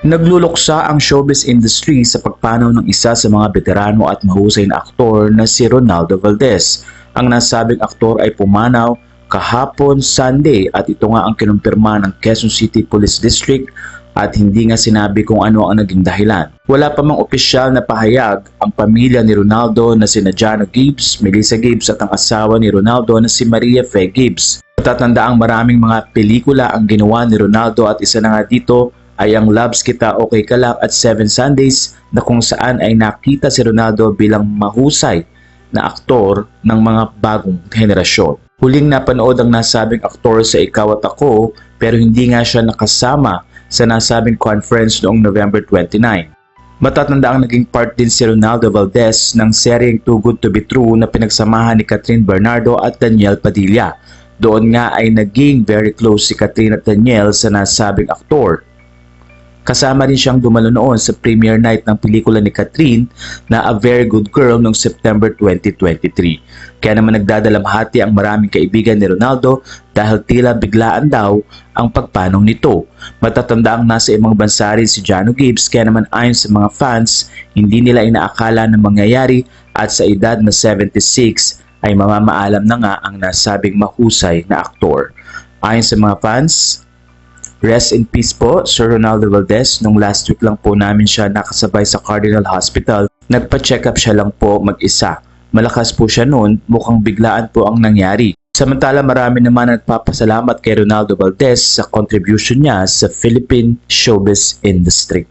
Nagluluksa ang showbiz industry sa pagpanaw ng isa sa mga veterano at mahusay na aktor na si Ronaldo Valdez. Ang nasabing aktor ay pumanaw kahapon Sunday at ito nga ang kinumpirma ng Quezon City Police District at hindi nga sinabi kung ano ang naging dahilan. Wala pa mang opisyal na pahayag ang pamilya ni Ronaldo na sina Jano Gibbs, Melissa Gibbs at ang asawa ni Ronaldo na si Maria Faye Gibbs. Matatanda ang maraming mga pelikula ang ginawa ni Ronaldo at isa na nga dito ay ang Loves Kita Okay Ka Lang at Seven Sundays na kung saan ay nakita si Ronaldo bilang mahusay na aktor ng mga bagong henerasyon. Huling napanood ang nasabing aktor sa Ikaw at Ako pero hindi nga siya nakasama sa nasabing conference noong November 29. Matatanda ang naging part din si Ronaldo Valdez ng seryeng Too Good To Be True na pinagsamahan ni Catherine Bernardo at Daniel Padilla. Doon nga ay naging very close si Catherine at Daniel sa nasabing aktor. Kasama rin siyang dumalo noon sa premiere night ng pelikula ni Catherine na A Very Good Girl noong September 2023. Kaya naman nagdadalamhati ang maraming kaibigan ni Ronaldo dahil tila biglaan daw ang pagpanong nito. Matatanda ang nasa ibang bansa rin si Jano Gibbs kaya naman ayon sa mga fans, hindi nila inaakala na mangyayari at sa edad na 76 ay mamamaalam na nga ang nasabing mahusay na aktor. Ayon sa mga fans, Rest in peace po, Sir Ronaldo Valdez. Nung last week lang po namin siya nakasabay sa Cardinal Hospital. Nagpa-check up siya lang po mag-isa. Malakas po siya noon, mukhang biglaan po ang nangyari. Samantala marami naman nagpapasalamat kay Ronaldo Valdez sa contribution niya sa Philippine showbiz industry.